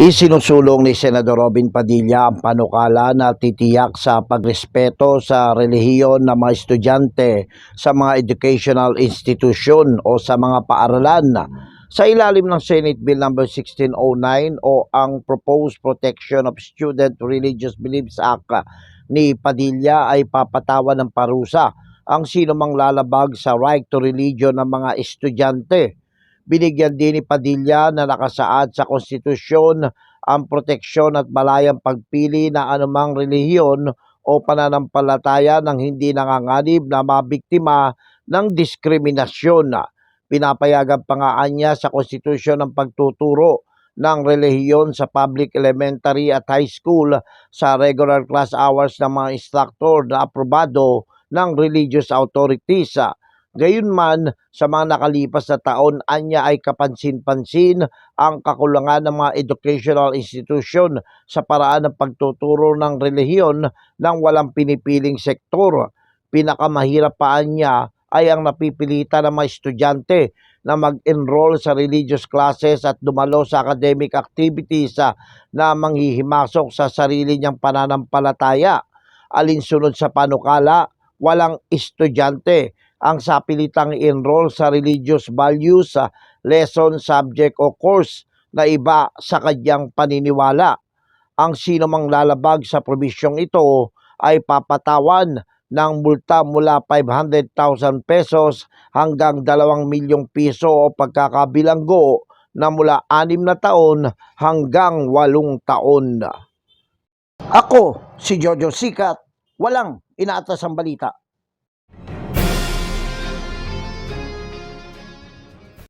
Isinusulong ni Senador Robin Padilla ang panukala na titiyak sa pagrespeto sa relihiyon ng mga estudyante sa mga educational institution o sa mga paaralan sa ilalim ng Senate Bill No. 1609 o ang Proposed Protection of Student Religious Beliefs Act ni Padilla ay papatawan ng parusa ang sino mang lalabag sa right to religion ng mga estudyante. Binigyan din ni Padilla na nakasaad sa konstitusyon ang proteksyon at malayang pagpili na anumang relihiyon o pananampalataya ng hindi nanganganib na mabiktima ng diskriminasyon. Pinapayagan pa nga niya sa konstitusyon ang pagtuturo ng relihiyon sa public elementary at high school sa regular class hours ng mga instructor na aprobado ng religious authorities. Gayunman, sa mga nakalipas na taon, anya ay kapansin-pansin ang kakulangan ng mga educational institution sa paraan ng pagtuturo ng relihiyon ng walang pinipiling sektor. Pinakamahirap pa niya ay ang napipilitan ng mga estudyante na mag-enroll sa religious classes at dumalo sa academic activities ah, na manghihimasok sa sarili niyang pananampalataya. Alinsunod sa panukala, walang estudyante ang sapilitang enroll sa religious values, sa lesson, subject o course na iba sa kanyang paniniwala. Ang sino mang lalabag sa probisyong ito ay papatawan ng multa mula 500,000 pesos hanggang 2 milyong piso o pagkakabilanggo na mula 6 na taon hanggang 8 taon. Ako, si Jojo Sikat, walang inaatas ang balita.